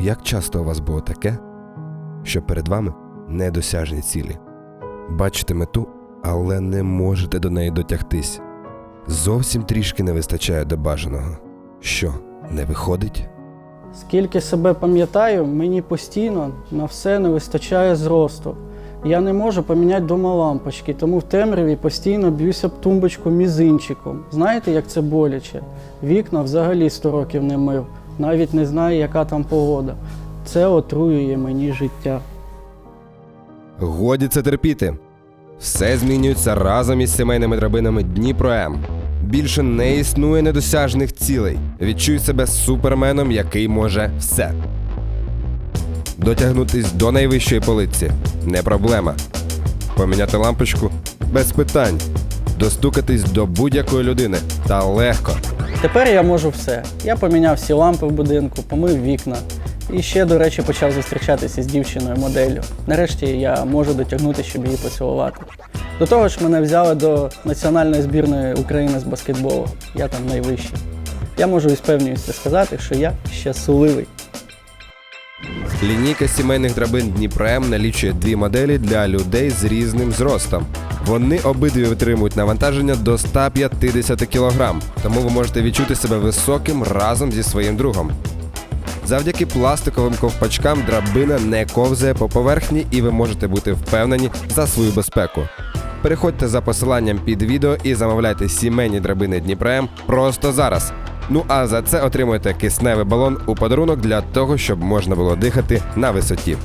Як часто у вас було таке, що перед вами недосяжні цілі? Бачите мету, але не можете до неї дотягтись. Зовсім трішки не вистачає до бажаного. Що, не виходить? Скільки себе пам'ятаю, мені постійно на все не вистачає зросту. Я не можу поміняти дома лампочки, тому в темряві постійно б'юся об тумбочку мізинчиком. Знаєте, як це боляче? Вікна взагалі 100 років не мив, навіть не знаю, яка там погода. Це отруює мені життя. Годі це терпіти. Все змінюється разом із сімейними драбинами Дніпро М. Більше не існує недосяжних цілей. Відчуй себе суперменом, який може все. Дотягнутись до найвищої полиці не проблема. Поміняти лампочку без питань. Достукатись до будь-якої людини та легко. Тепер я можу все. Я поміняв всі лампи в будинку, помив вікна. І ще, до речі, почав зустрічатися з дівчиною моделлю. Нарешті я можу дотягнути, щоб її поцілувати. До того ж, мене взяли до національної збірної України з баскетболу. Я там найвищий. Я можу із певністю сказати, що я щасливий. Лінійка сімейних драбин Дніпро М налічує дві моделі для людей з різним зростом. Вони обидві витримують навантаження до 150 кг, тому ви можете відчути себе високим разом зі своїм другом. Завдяки пластиковим ковпачкам драбина не ковзає по поверхні, і ви можете бути впевнені за свою безпеку. Переходьте за посиланням під відео і замовляйте сімейні драбини Дніпро М просто зараз. Ну а за це отримуєте кисневий балон у подарунок для того, щоб можна було дихати на висоті.